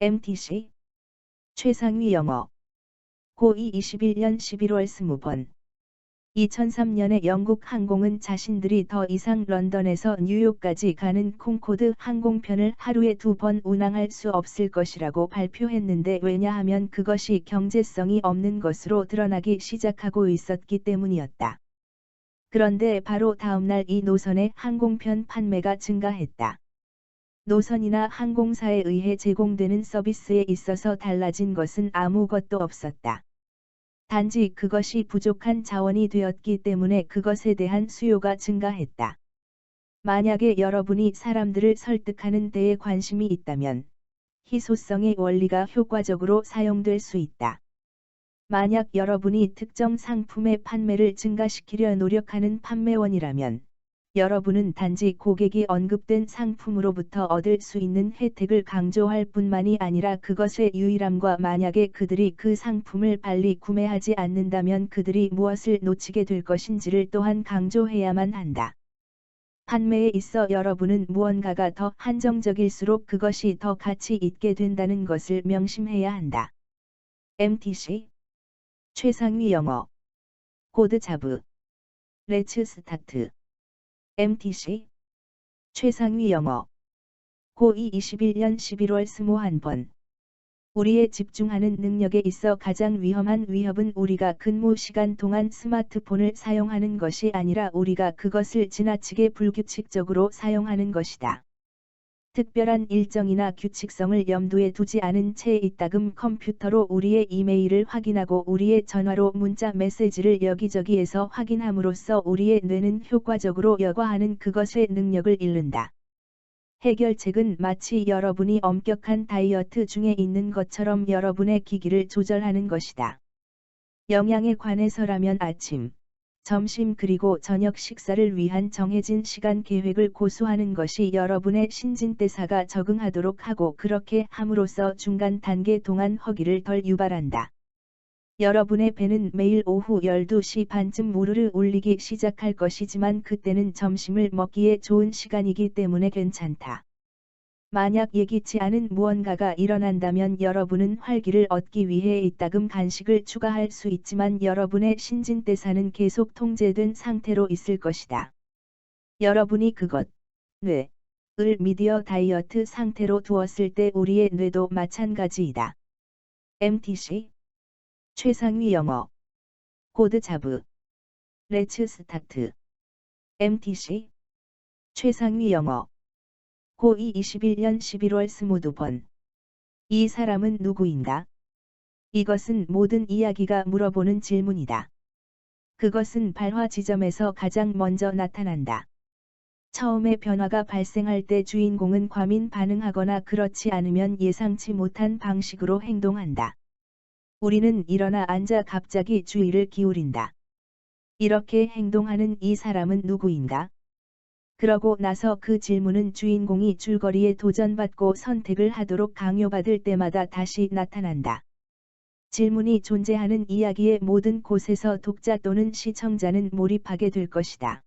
MTC 최상위 영어 고2 21년 11월 20번 2003년에 영국 항공은 자신들이 더 이상 런던에서 뉴욕까지 가는 콩코드 항공편을 하루에 두 번 운항할 수 없을 것이라고 발표했는데 왜냐하면 그것이 경제성이 없는 것으로 드러나기 시작하고 있었기 때문이었다. 그런데 바로 다음날 이 노선의 항공편 판매가 증가했다. 노선이나 항공사에 의해 제공되는 서비스에 있어서 달라진 것은 아무것도 없었다. 단지 그것이 부족한 자원이 되었기 때문에 그것에 대한 수요가 증가했다. 만약에 여러분이 사람들을 설득하는 데에 관심이 있다면 희소성의 원리가 효과적으로 사용될 수 있다. 만약 여러분이 특정 상품의 판매를 증가시키려 노력하는 판매원이라면 여러분은 단지 고객이 언급된 상품으로부터 얻을 수 있는 혜택을 강조할 뿐만이 아니라 그것의 유일함과 만약에 그들이 그 상품을 빨리 구매하지 않는다면 그들이 무엇을 놓치게 될 것인지를 또한 강조해야만 한다. 판매에 있어 여러분은 무언가가 더 한정적일수록 그것이 더 가치 있게 된다는 것을 명심해야 한다. MTC 최상위 영어 코드 자브 레츠 스타트 MTC 최상위 영어. 고2 21년 11월 21번. 우리의 집중하는 능력에 있어 가장 위험한 위협은 우리가 근무 시간 동안 스마트폰을 사용하는 것이 아니라 우리가 그것을 지나치게 불규칙적으로 사용하는 것이다. 특별한 일정이나 규칙성을 염두에 두지 않은 채 이따금 컴퓨터로 우리의 이메일을 확인하고 우리의 전화로 문자 메시지를 여기저기에서 확인함으로써 우리의 뇌는 효과적으로 여과하는 그것의 능력을 잃는다. 해결책은 마치 여러분이 엄격한 다이어트 중에 있는 것처럼 여러분의 기기를 조절하는 것이다. 영양에 관해서라면 아침, 점심 그리고 저녁 식사를 위한 정해진 시간 계획을 고수하는 것이 여러분의 신진대사가 적응하도록 하고 그렇게 함으로써 중간 단계 동안 허기를 덜 유발한다. 여러분의 배는 매일 오후 12시 반쯤 우르르 울리기 시작할 것이지만 그때는 점심을 먹기에 좋은 시간이기 때문에 괜찮다. 만약 예기치 않은 무언가가 일어난다면 여러분은 활기를 얻기 위해 이따금 간식을 추가할 수 있지만 여러분의 신진대사는 계속 통제된 상태로 있을 것이다. 여러분이 그것, 뇌, 을 미디어 다이어트 상태로 두었을 때 우리의 뇌도 마찬가지이다. MTC 최상위 영어 코드 자브 레츠 스타트 MTC 최상위 영어 고2 21년 11월 22번. 이 사람은 누구인가? 이것은 모든 이야기가 물어보는 질문이다. 그것은 발화 지점에서 가장 먼저 나타난다. 처음에 변화가 발생할 때 주인공은 과민 반응하거나 그렇지 않으면 예상치 못한 방식으로 행동한다. 우리는 일어나 앉아 갑자기 주의를 기울인다. 이렇게 행동하는 이 사람은 누구인가? 그러고 나서 그 질문은 주인공이 줄거리에 도전받고 선택을 하도록 강요받을 때마다 다시 나타난다. 질문이 존재하는 이야기의 모든 곳에서 독자 또는 시청자는 몰입하게 될 것이다.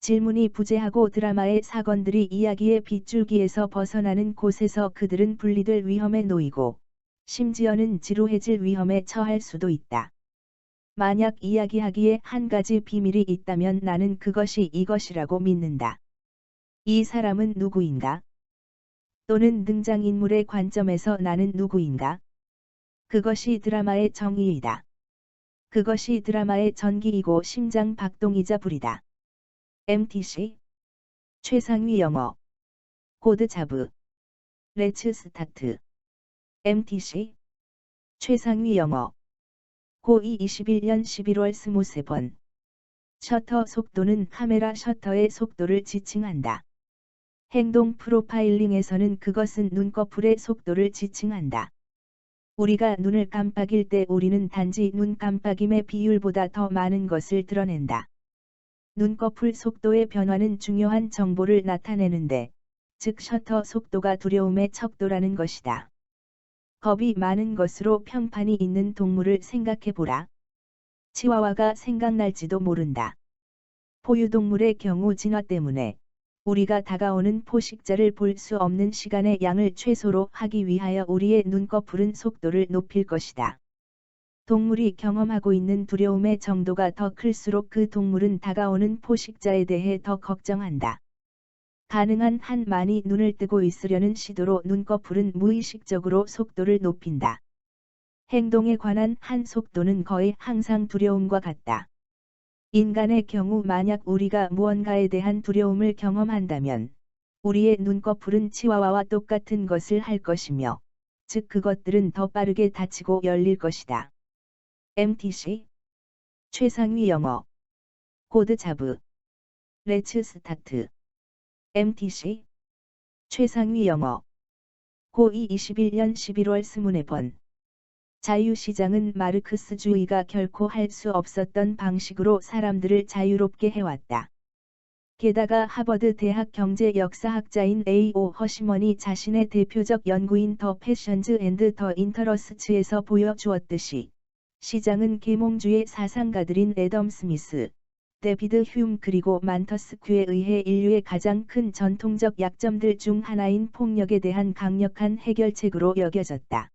질문이 부재하고 드라마의 사건들이 이야기의 빗줄기에서 벗어나는 곳에서 그들은 분리될 위험에 놓이고 심지어는 지루해질 위험에 처할 수도 있다. 만약 이야기하기에 한 가지 비밀이 있다면 나는 그것이 이것이라고 믿는다. 이 사람은 누구인가? 또는 등장인물의 관점에서 나는 누구인가? 그것이 드라마의 정의이다. 그것이 드라마의 전기이고 심장 박동이자 불이다. MTC 최상위 영어 코드 자브 레츠 스타트 MTC 최상위 영어 고2 21년 11월 23번. 셔터 속도는 카메라 셔터의 속도를 지칭한다. 행동 프로파일링에서는 그것은 눈꺼풀의 속도를 지칭한다. 우리가 눈을 깜빡일 때 우리는 단지 눈 깜빡임의 비율보다 더 많은 것을 드러낸다. 눈꺼풀 속도의 변화는 중요한 정보를 나타내는데, 즉 셔터 속도가 두려움의 척도라는 것이다. 겁이 많은 것으로 평판이 있는 동물을 생각해보라. 치와와가 생각날지도 모른다. 포유동물의 경우 진화 때문에 우리가 다가오는 포식자를 볼 수 없는 시간의 양을 최소로 하기 위하여 우리의 눈꺼풀은 속도를 높일 것이다. 동물이 경험하고 있는 두려움의 정도가 더 클수록 그 동물은 다가오는 포식자에 대해 더 걱정한다. 가능한 한 많이 눈을 뜨고 있으려는 시도로 눈꺼풀은 무의식적으로 속도를 높인다. 행동에 관한 한 속도는 거의 항상 두려움과 같다. 인간의 경우 만약 우리가 무언가에 대한 두려움을 경험한다면 우리의 눈꺼풀은 치와와와 똑같은 것을 할 것이며 즉 그것들은 더 빠르게 닫히고 열릴 것이다. MTC 최상위 영어 코드 자브 레츠 스타트 MTC 최상위 영어 고2 21년 11월 24번 자유시장은 마르크스주의가 결코 할 수 없었던 방식으로 사람들을 자유롭게 해왔다. 게다가 하버드 대학 경제 역사학자인 A.O. 허시먼이 자신의 대표적 연구인 더 패션즈 앤드 더 인터러스츠에서 보여주었듯이 시장은 계몽주의 사상가들인 애덤 스미스, 데비드 휴움 그리고 만터스큐에 의해 인류의 가장 큰 전통적 약점들 중 하나인 폭력에 대한 강력한 해결책으로 여겨졌다.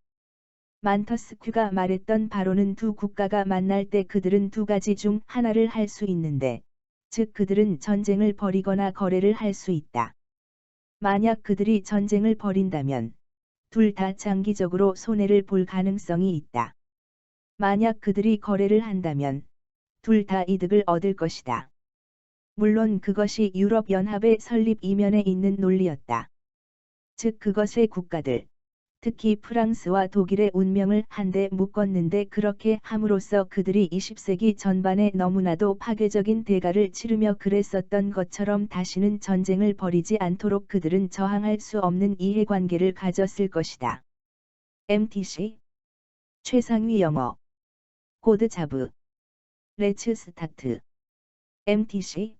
만터스큐가 말했던 바로는 두 국가가 만날 때 그들은 두 가지 중 하나를 할 수 있는데, 즉 그들은 전쟁을 벌이거나 거래를 할 수 있다. 만약 그들이 전쟁을 벌인다면, 둘 다 장기적으로 손해를 볼 가능성이 있다. 만약 그들이 거래를 한다면, 둘 다 이득을 얻을 것이다. 물론 그것이 유럽연합의 설립 이면에 있는 논리였다. 즉 그것의 국가들, 특히 프랑스와 독일의 운명을 한데 묶었는데 그렇게 함으로써 그들이 20세기 전반에 너무나도 파괴적인 대가를 치르며 그랬었던 것처럼 다시는 전쟁을 벌이지 않도록 그들은 저항할 수 없는 이해관계를 가졌을 것이다. MTC 최상위 영어 코드 자브 레츠 스타트 MTC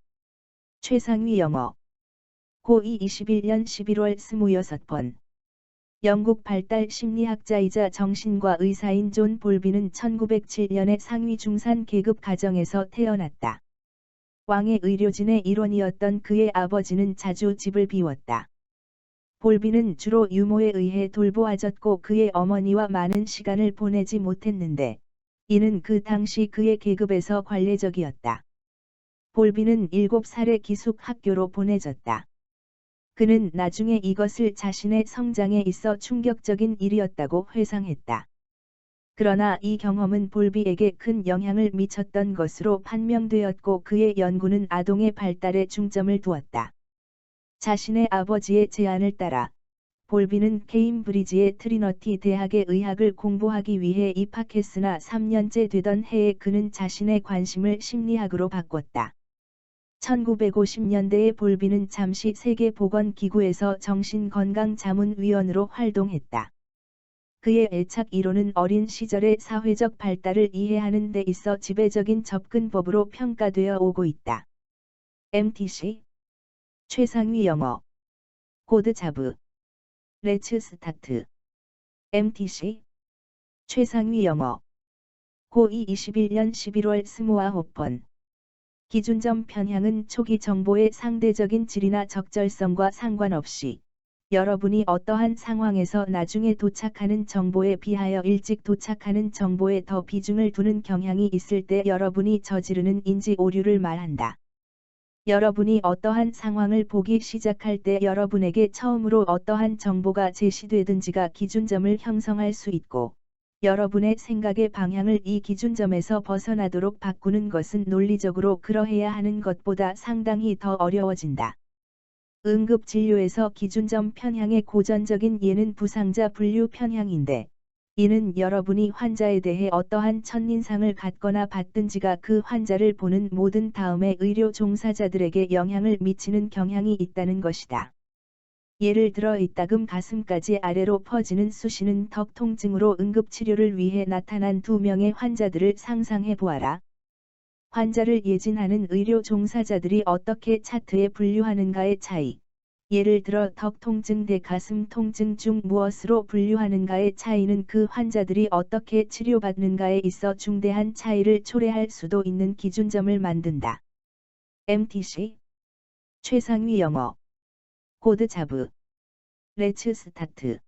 최상위 영어 고2 21년 11월 26번 영국 발달 심리학자이자 정신과 의사인 존 볼비는 1907년에 상위 중산 계급 가정에서 태어났다. 왕의 의료진의 일원이었던 그의 아버지는 자주 집을 비웠다. 볼비는 주로 유모에 의해 돌보아졌고 그의 어머니와 많은 시간을 보내지 못했는데 이는 그 당시 그의 계급에서 관례적이었다. 볼비는 7살에 기숙 학교로 보내졌다. 그는 나중에 이것을 자신의 성장에 있어 충격적인 일이었다고 회상했다. 그러나 이 경험은 볼비에게 큰 영향을 미쳤던 것으로 판명되었고 그의 연구는 아동의 발달에 중점을 두었다. 자신의 아버지의 제안을 따라 볼비는 케임브리지의 트리너티 대학의 의학을 공부하기 위해 입학했으나 3년째 되던 해에 그는 자신의 관심을 심리학으로 바꿨다. 1950년대에 볼비는 잠시 세계보건기구에서 정신건강자문위원으로 활동했다. 그의 애착 이론은 어린 시절의 사회적 발달을 이해하는 데 있어 지배적인 접근법으로 평가되어 오고 있다. MTC 최상위 영어 코드 자브 레츠 스타트 MTC 최상위 영어. 고2 21년 11월 29번. 기준점 편향은 초기 정보의 상대적인 질이나 적절성과 상관없이 여러분이 어떠한 상황에서 나중에 도착하는 정보에 비하여 일찍 도착하는 정보에 더 비중을 두는 경향이 있을 때 여러분이 저지르는 인지 오류를 말한다. 여러분이 어떠한 상황을 보기 시작할 때 여러분에게 처음으로 어떠한 정보가 제시되든지가 기준점을 형성할 수 있고 여러분의 생각의 방향을 이 기준점에서 벗어나도록 바꾸는 것은 논리적으로 그러해야 하는 것보다 상당히 더 어려워진다. 응급진료에서 기준점 편향의 고전적인 예는 부상자 분류 편향인데, 이는 여러분이 환자에 대해 어떠한 첫인상을 갖거나 받든지가 그 환자를 보는 모든 다음에 의료 종사자들에게 영향을 미치는 경향이 있다는 것이다. 예를 들어 이따금 가슴까지 아래로 퍼지는 수시는 턱 통증으로 응급치료를 위해 나타난 두 명의 환자들을 상상해 보아라. 환자를 예진하는 의료 종사자들이 어떻게 차트에 분류하는가의 차이. 예를 들어 턱 통증 대 가슴 통증 중 무엇으로 분류하는가의 차이는 그 환자들이 어떻게 치료받는가에 있어 중대한 차이를 초래할 수도 있는 기준점을 만든다. MTC 최상위 영어 코드 자브. 레츠 스타트.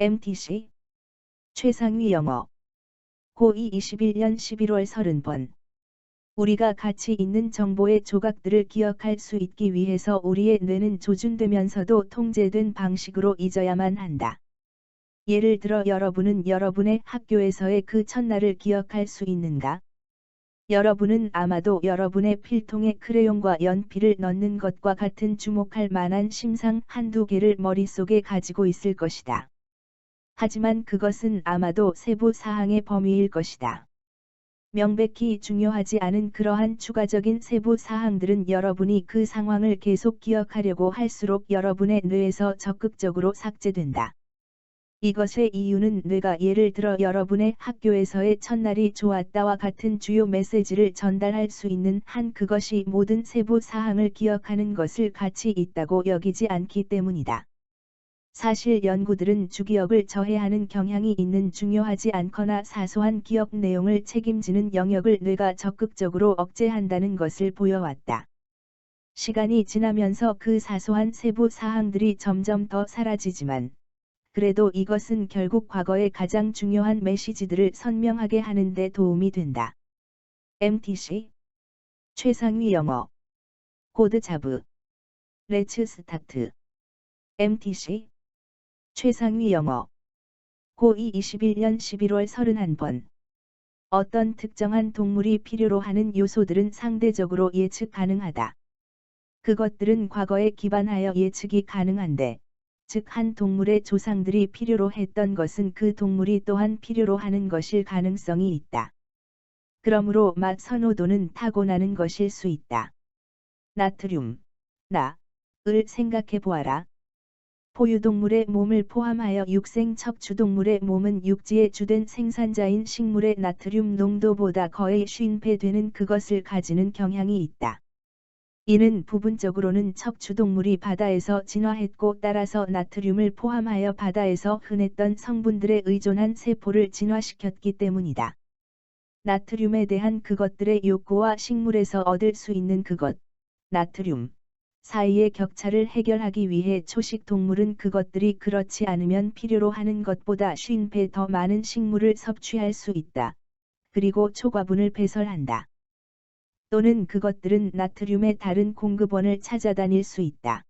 MTC. 최상위 영어. 고2 21년 11월 30번. 우리가 가치 있는 정보의 조각들을 기억할 수 있기 위해서 우리의 뇌는 조준되면서도 통제된 방식으로 잊어야만 한다. 예를 들어 여러분은 여러분의 학교에서의 그 첫날을 기억할 수 있는가? 여러분은 아마도 여러분의 필통에 크레용과 연필을 넣는 것과 같은 주목할 만한 심상 한두 개를 머릿속에 가지고 있을 것이다. 하지만 그것은 아마도 세부 사항의 범위일 것이다. 명백히 중요하지 않은 그러한 추가적인 세부 사항들은 여러분이 그 상황을 계속 기억하려고 할수록 여러분의 뇌에서 적극적으로 삭제된다. 이것의 이유는 뇌가 예를 들어 여러분의 학교에서의 첫날이 좋았다와 같은 주요 메시지를 전달할 수 있는 한 그것이 모든 세부 사항을 기억하는 것을 가치 있다고 여기지 않기 때문이다. 사실 연구들은 주기억을 저해하는 경향이 있는 중요하지 않거나 사소한 기억 내용을 책임지는 영역을 뇌가 적극적으로 억제한다는 것을 보여왔다. 시간이 지나면서 그 사소한 세부 사항들이 점점 더 사라지지만 그래도 이것은 결국 과거의 가장 중요한 메시지들을 선명하게 하는 데 도움이 된다. MTC 최상위 영어 코드 자브 레츠 스타트 MTC 최상위 영어 고2 21년 11월 31번 어떤 특정한 동물이 필요로 하는 요소들은 상대적으로 예측 가능하다. 그것들은 과거에 기반하여 예측이 가능한데, 즉 한 동물의 조상들이 필요로 했던 것은 그 동물이 또한 필요로 하는 것일 가능성이 있다. 그러므로 맛 선호도는 타고나는 것일 수 있다. 나트륨, 나, 을 생각해 보아라. 포유동물의 몸을 포함하여 육생 척추동물의 몸은 육지의 주된 생산자인 식물의 나트륨 농도보다 거의 50배 되는 그것을 가지는 경향이 있다. 이는 부분적으로는 척추동물이 바다에서 진화했고 따라서 나트륨을 포함하여 바다에서 흔했던 성분들에 의존한 세포를 진화시켰기 때문이다. 나트륨에 대한 그것들의 욕구와 식물에서 얻을 수 있는 그것, 나트륨, 사이의 격차를 해결하기 위해 초식 동물은 그것들이 그렇지 않으면 필요로 하는 것보다 50배 더 많은 식물을 섭취할 수 있다. 그리고 초과분을 배설한다. 또는 그것들은 나트륨의 다른 공급원을 찾아다닐 수 있다.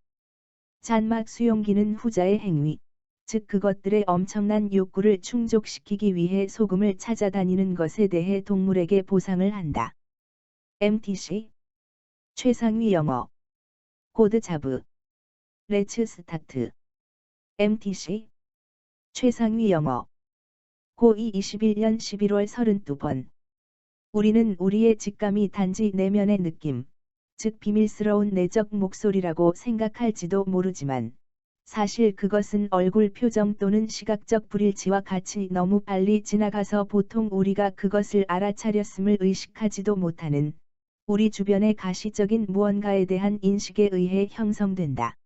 잔막 수용기는 후자의 행위, 즉 그것들의 엄청난 욕구를 충족시키기 위해 소금을 찾아다니는 것에 대해 동물에게 보상을 한다. MTC 최상위 영어 코드 자브. 레츠 스타트. MTC. 최상위 영어. 고2 21년 11월 32번. 우리는 우리의 직감이 단지 내면의 느낌, 즉 비밀스러운 내적 목소리라고 생각할지도 모르지만, 사실 그것은 얼굴 표정 또는 시각적 불일치와 같이 너무 빨리 지나가서 보통 우리가 그것을 알아차렸음을 의식하지도 못하는 우리 주변의 가시적인 무언가에 대한 인식에 의해 형성된다.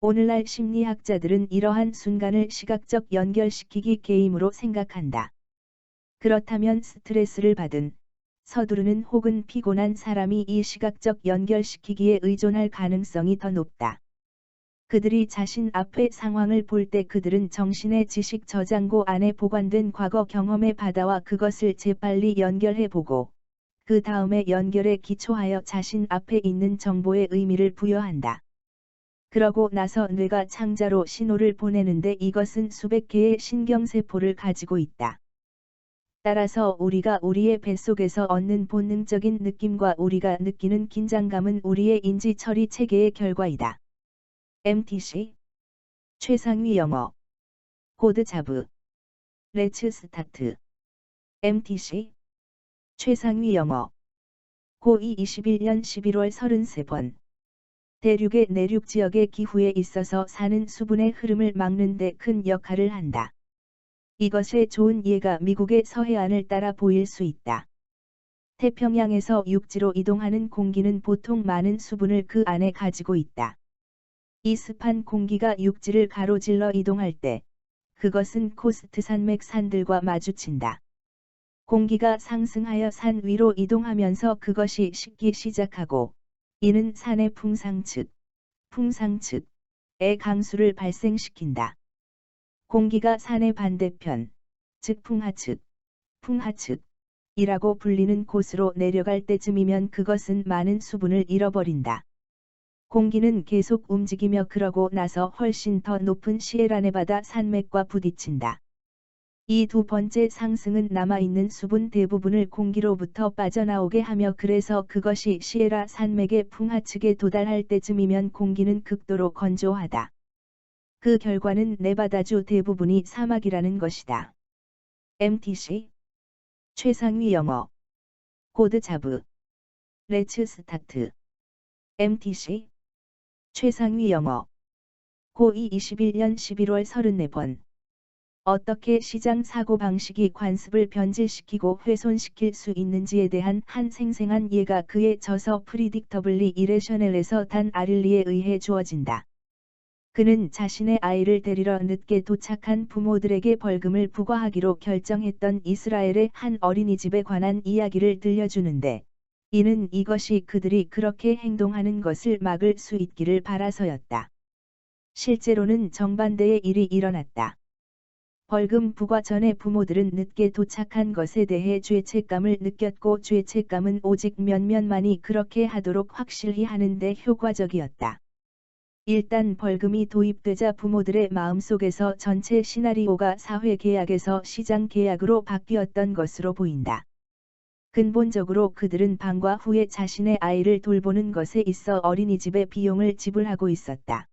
오늘날 심리학자들은 이러한 순간을 시각적 연결시키기 게임으로 생각한다. 그렇다면 스트레스를 받은, 서두르는 혹은 피곤한 사람이 이 시각적 연결시키기에 의존할 가능성이 더 높다. 그들이 자신 앞의 상황을 볼 때 그들은 정신의 지식 저장고 안에 보관된 과거 경험의 바다와 그것을 재빨리 연결해보고, 그 다음에 연결에 기초하여 자신 앞에 있는 정보의 의미를 부여한다. 그러고 나서 뇌가 창자로 신호를 보내는데 이것은 수백 개의 신경세포를 가지고 있다. 따라서 우리가 우리의 뱃속에서 얻는 본능적인 느낌과 우리가 느끼는 긴장감은 우리의 인지 처리 체계의 결과이다. MTC 최상위 영어 코드 자브 레츠 스타트 MTC 최상위 영어. 고2 21년 11월 33번. 대륙의 내륙 지역의 기후에 있어서 사는 수분의 흐름을 막는 데 큰 역할을 한다. 이것의 좋은 예가 미국의 서해안을 따라 보일 수 있다. 태평양에서 육지로 이동하는 공기는 보통 많은 수분을 그 안에 가지고 있다. 이 습한 공기가 육지를 가로질러 이동할 때, 그것은 코스트 산맥 산들과 마주친다. 공기가 상승하여 산 위로 이동하면서 그것이 식기 시작하고 이는 산의 풍상 측, 풍상측, 강수를 발생시킨다. 공기가 산의 반대편, 즉 풍하 측, 풍하 측, 이라고 불리는 곳으로 내려갈 때쯤이면 그것은 많은 수분을 잃어버린다. 공기는 계속 움직이며 그러고 나서 훨씬 더 높은 시에라네바다 산맥과 부딪힌다. 이 두 번째 상승은 남아있는 수분 대부분을 공기로부터 빠져나오게 하며 그래서 그것이 시에라 산맥의 풍하측에 도달할 때쯤이면 공기는 극도로 건조하다. 그 결과는 네바다주 대부분이 사막이라는 것이다. MTC 최상위 영어 코드 자브 레츠 스타트 MTC 최상위 영어 고2 21년 11월 34번 어떻게 시장 사고 방식이 관습을 변질시키고 훼손시킬 수 있는지에 대한 한 생생한 예가 그의 저서 프리딕터블리 이레셔넬에서 단 아릴리에 의해 주어진다. 그는 자신의 아이를 데리러 늦게 도착한 부모들에게 벌금을 부과하기로 결정했던 이스라엘의 한 어린이집에 관한 이야기를 들려주는데 이는 이것이 그들이 그렇게 행동하는 것을 막을 수 있기를 바라서였다. 실제로는 정반대의 일이 일어났다. 벌금 부과 전에 부모들은 늦게 도착한 것에 대해 죄책감을 느꼈고 죄책감은 오직 몇몇만이 그렇게 하도록 확실히 하는데 효과적이었다. 일단 벌금이 도입되자 부모들의 마음속에서 전체 시나리오가 사회 계약에서 시장 계약으로 바뀌었던 것으로 보인다. 근본적으로 그들은 방과 후에 자신의 아이를 돌보는 것에 있어 어린이집의 비용을 지불하고 있었다.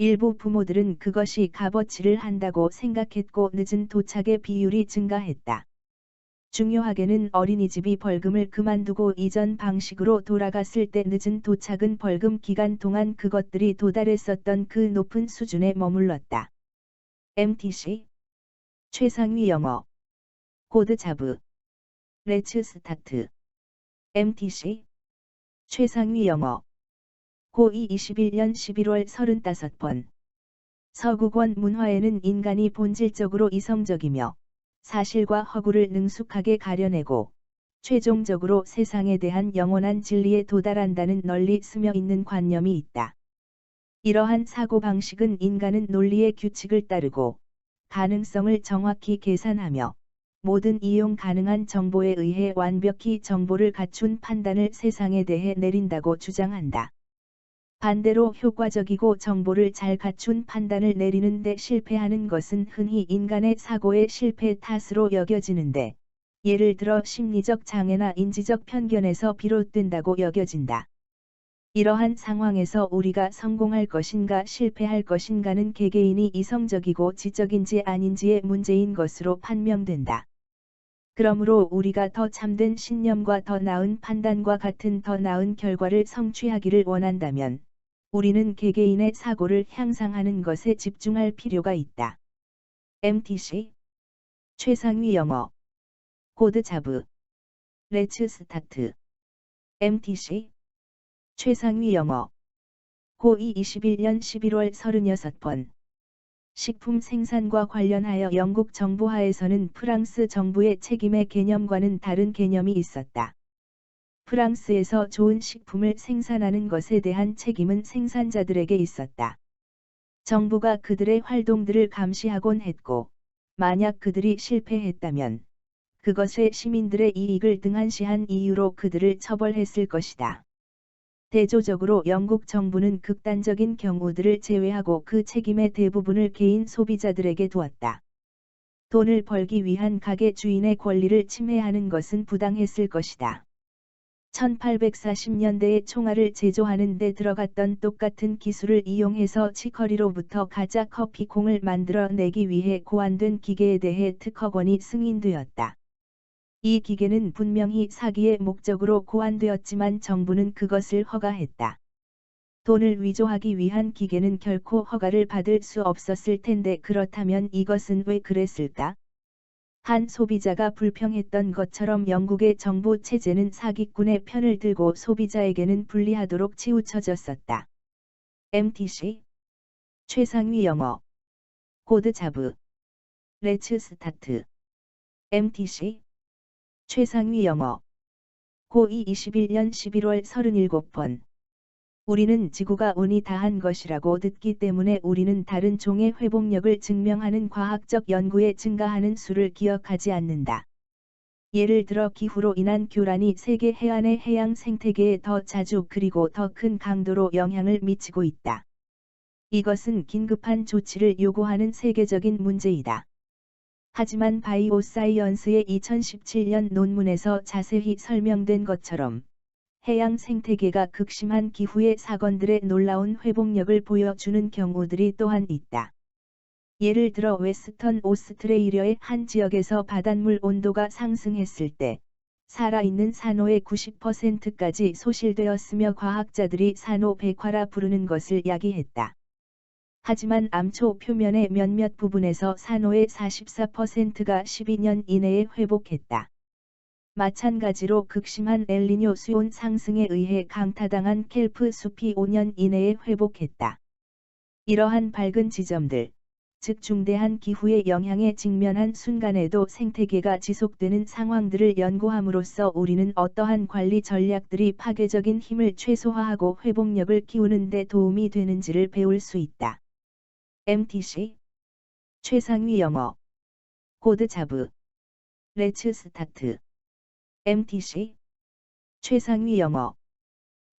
일부 부모들은 그것이 값어치를 한다고 생각했고 늦은 도착의 비율이 증가했다. 중요하게는 어린이집이 벌금을 그만두고 이전 방식으로 돌아갔을 때 늦은 도착은 벌금 기간 동안 그것들이 도달했었던 그 높은 수준에 머물렀다. MTC 최상위 영어 코드 자브 레츠 스타트 MTC 최상위 영어 고2 21년 11월 35번. 서구권 문화에는 인간이 본질적으로 이성적이며 사실과 허구를 능숙하게 가려내고 최종적으로 세상에 대한 영원한 진리에 도달한다는 널리 스며 있는 관념이 있다. 이러한 사고방식은 인간은 논리의 규칙을 따르고 가능성을 정확히 계산하며 모든 이용 가능한 정보에 의해 완벽히 정보를 갖춘 판단을 세상에 대해 내린다고 주장한다. 반대로 효과적이고 정보를 잘 갖춘 판단을 내리는데 실패하는 것은 흔히 인간의 사고의 실패 탓으로 여겨지는데 예를 들어 심리적 장애나 인지적 편견에서 비롯된다고 여겨진다. 이러한 상황에서 우리가 성공할 것인가 실패할 것인가는 개개인이 이성적이고 지적인지 아닌지의 문제인 것으로 판명된다. 그러므로 우리가 더 참된 신념과 더 나은 판단과 같은 더 나은 결과를 성취하기를 원한다면 우리는 개개인의 사고를 향상하는 것에 집중할 필요가 있다. MTC 최상위 영어. 코드 자브. 레츠 스타트 MTC 최상위 영어. 고2 21년 11월 36번. 식품 생산과 관련하여 영국 정부 하에서는 프랑스 정부의 책임의 개념과는 다른 개념이 있었다. 프랑스에서 좋은 식품을 생산하는 것에 대한 책임은 생산자들에게 있었다. 정부가 그들의 활동들을 감시하곤 했고, 만약 그들이 실패했다면, 그것에 시민들의 이익을 등한시한 이유로 그들을 처벌했을 것이다. 대조적으로 영국 정부는 극단적인 경우들을 제외하고 그 책임의 대부분을 개인 소비자들에게 두었다. 돈을 벌기 위한 가게 주인의 권리를 침해하는 것은 부당했을 것이다. 1840년대에 총알을 제조하는 데 들어갔던 똑같은 기술을 이용해서 치커리로부터 가짜 커피콩을 만들어내기 위해 고안된 기계에 대해 특허권이 승인되었다. 이 기계는 분명히 사기의 목적으로 고안되었지만 정부는 그것을 허가했다. 돈을 위조하기 위한 기계는 결코 허가를 받을 수 없었을 텐데 그렇다면 이것은 왜 그랬을까? 한 소비자가 불평했던 것처럼 영국의 정부 체제는 사기꾼의 편을 들고 소비자에게는 불리하도록 치우쳐졌었다. MTC 최상위 영어 코드 자브 레츠 스타트 MTC 최상위 영어 고2 21년 11월 37번 우리는 지구가 운이 다한 것이라고 듣기 때문에 우리는 다른 종의 회복력을 증명하는 과학적 연구에 증가하는 수를 기억하지 않는다. 예를 들어 기후로 인한 교란이 세계 해안의 해양 생태계에 더 자주 그리고 더 큰 강도로 영향을 미치고 있다. 이것은 긴급한 조치를 요구하는 세계적인 문제이다. 하지만 바이오 사이언스의 2017년 논문에서 자세히 설명된 것처럼 해양 생태계가 극심한 기후의 사건들의 놀라운 회복력을 보여주는 경우들이 또한 있다. 예를 들어 웨스턴 오스트레일리아의 한 지역에서 바닷물 온도가 상승했을 때 살아있는 산호의 90%까지 소실되었으며 과학자들이 산호 백화라 부르는 것을 야기했다. 하지만 암초 표면의 몇몇 부분에서 산호의 44%가 12년 이내에 회복했다. 마찬가지로 극심한 엘리뇨 수온 상승에 의해 강타당한 켈프 숲이 5년 이내에 회복했다. 이러한 밝은 지점들, 즉 중대한 기후의 영향에 직면한 순간에도 생태계가 지속되는 상황들을 연구함으로써 우리는 어떠한 관리 전략들이 파괴적인 힘을 최소화하고 회복력을 키우는 데 도움이 되는지를 배울 수 있다. MTC 최상위 영어 코드 자브 레츠 스타트 MTC 최상위 영어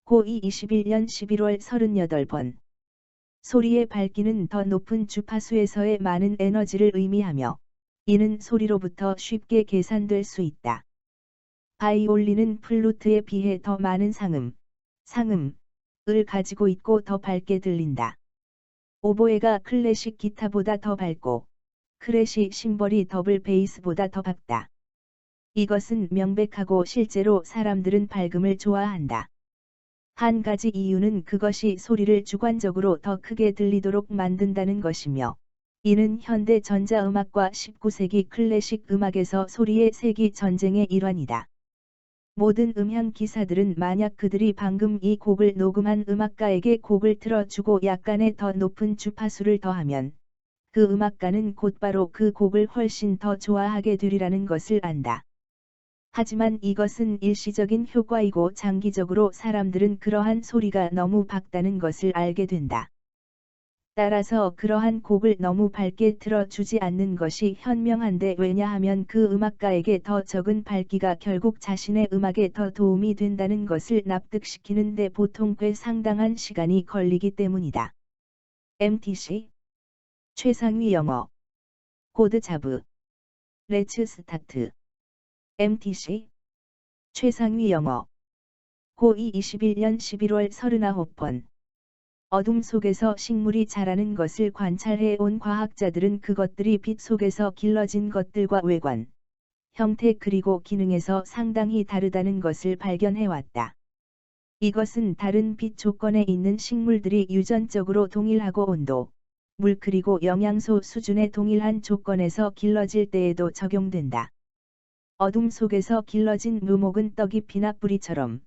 고2 21년 11월 38번 소리의 밝기는 더 높은 주파수에서의 많은 에너지를 의미하며 이는 소리로부터 쉽게 계산될 수 있다. 바이올린은 플루트에 비해 더 많은 상음, 상음을 가지고 있고 더 밝게 들린다. 오보에가 클래식 기타보다 더 밝고 크래시 심벌이 더블 베이스보다 더 밝다. 이것은 명백하고 실제로 사람들은 밝음을 좋아한다. 한 가지 이유는 그것이 소리를 주관적으로 더 크게 들리도록 만든다는 것이며, 이는 현대 전자음악과 19세기 클래식 음악에서 소리의 세기 전쟁의 일환이다. 모든 음향 기사들은 만약 그들이 방금 이 곡을 녹음한 음악가에게 곡을 틀어주고 약간의 더 높은 주파수를 더하면, 그 음악가는 곧바로 그 곡을 훨씬 더 좋아하게 되리라는 것을 안다. 하지만 이것은 일시적인 효과이고 장기적으로 사람들은 그러한 소리가 너무 밝다는 것을 알게 된다. 따라서 그러한 곡을 너무 밝게 틀어주지 않는 것이 현명한데 왜냐하면 그 음악가에게 더 적은 밝기가 결국 자신의 음악에 더 도움이 된다는 것을 납득시키는데 보통 꽤 상당한 시간이 걸리기 때문이다. MTC 최상위 영어 코드 자브 레츠 스타트 MTC 최상위 영어 고2 21년 11월 39번 어둠 속에서 식물이 자라는 것을 관찰해 온 과학자들은 그것들이 빛 속에서 길러진 것들과 외관, 형태 그리고 기능에서 상당히 다르다는 것을 발견해 왔다. 이것은 다른 빛 조건에 있는 식물들이 유전적으로 동일하고 온도, 물 그리고 영양소 수준의 동일한 조건에서 길러질 때에도 적용된다. 어둠 속에서 길러진 묘목은 떡이 피나뿌리처럼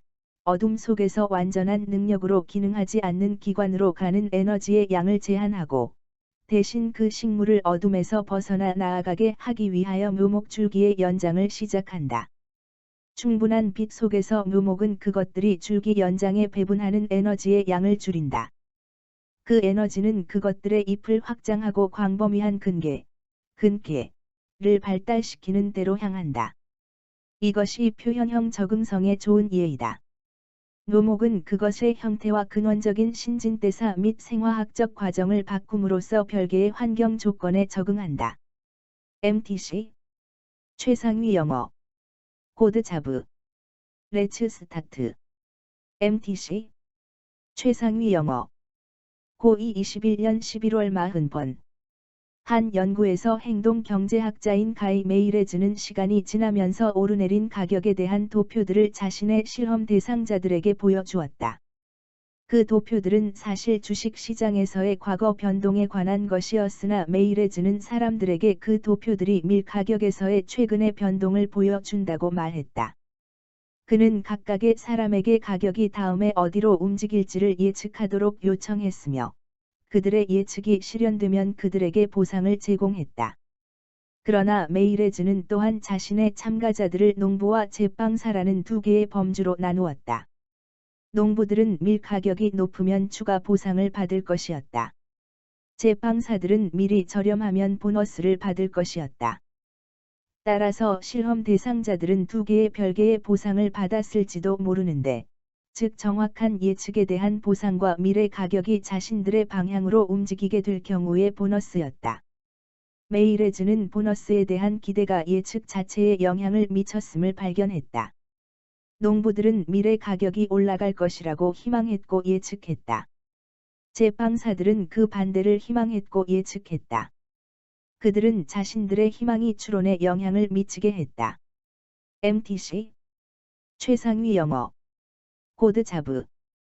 어둠 속에서 완전한 능력으로 기능하지 않는 기관으로 가는 에너지의 양을 제한하고 대신 그 식물을 어둠에서 벗어나 나아가게 하기 위하여 묘목 줄기의 연장을 시작한다. 충분한 빛 속에서 묘목은 그것들이 줄기 연장에 배분하는 에너지의 양을 줄인다. 그 에너지는 그것들의 잎을 확장하고 광범위한 근개, 근개를 발달시키는 대로 향한다. 이것이 표현형 적응성의 좋은 예이다. 묘목은 그것의 형태와 근원적인 신진대사 및 생화학적 과정을 바꿈으로써 별개의 환경 조건에 적응한다. MTC 최상위 영어. 코드 자브. 레츠 스타트. MTC 최상위 영어. 고2 21년 11월 40번 한 연구에서 행동 경제학자인 가이 메이레즈는 시간이 지나면서 오르내린 가격에 대한 도표들을 자신의 실험 대상자들에게 보여주었다. 그 도표들은 사실 주식 시장에서의 과거 변동에 관한 것이었으나 메이레즈는 사람들에게 그 도표들이 밀 가격에서의 최근의 변동을 보여준다고 말했다. 그는 각각의 사람에게 가격이 다음에 어디로 움직일지를 예측하도록 요청했으며 그들의 예측이 실현되면 그들에게 보상을 제공했다. 그러나 메이레즈는 또한 자신의 참가자들을 농부와 제빵사라는 두 개의 범주로 나누었다. 농부들은 밀 가격이 높으면 추가 보상을 받을 것이었다. 제빵사들은 밀이 저렴하면 보너스를 받을 것이었다. 따라서 실험 대상자들은 두 개의 별개의 보상을 받았을지도 모르는데, 즉 정확한 예측에 대한 보상과 밀의 가격이 자신들의 방향으로 움직이게 될 경우의 보너스였다. 메이레즈는 보너스에 대한 기대가 예측 자체에 영향을 미쳤음을 발견했다. 농부들은 밀의 가격이 올라갈 것이라고 희망했고 예측했다. 제빵사들은 그 반대를 희망했고 예측했다. 그들은 자신들의 희망이 추론에 영향을 미치게 했다. MTC 최상위 영어 코드 자브